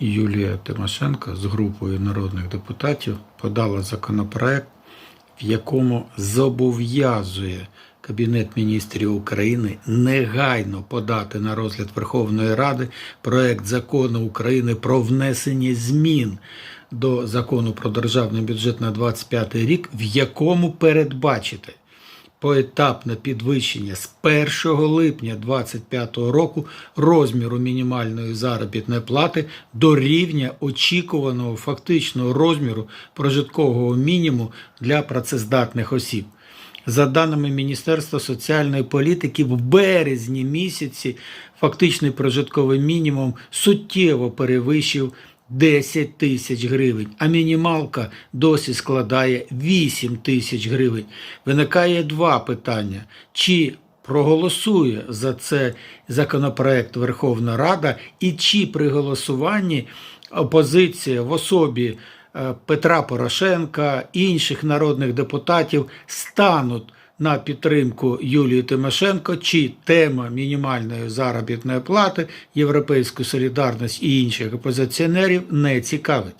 Юлія Тимошенко з групою народних депутатів подала законопроект, в якому зобов'язує Кабінет міністрів України негайно подати на розгляд Верховної Ради проект закону України про внесення змін до закону про державний бюджет на 2025 рік, в якому передбачити поетапне підвищення з 1 липня 2025 року розміру мінімальної заробітної плати до рівня очікуваного фактичного розміру прожиткового мінімуму для працездатних осіб. За даними Міністерства соціальної політики, в березні місяці фактичний прожитковий мінімум суттєво перевищив 10 тисяч гривень, а мінімалка досі складає 8 тисяч гривень. Виникає два питання: чи проголосує за це законопроект Верховна Рада, і чи при голосуванні опозиція в особі е, Петра Порошенка, інших народних депутатів стануть на підтримку Юлії Тимошенко, чи тема мінімальної заробітної плати, європейську солідарність і інших опозиціонерів не цікавить.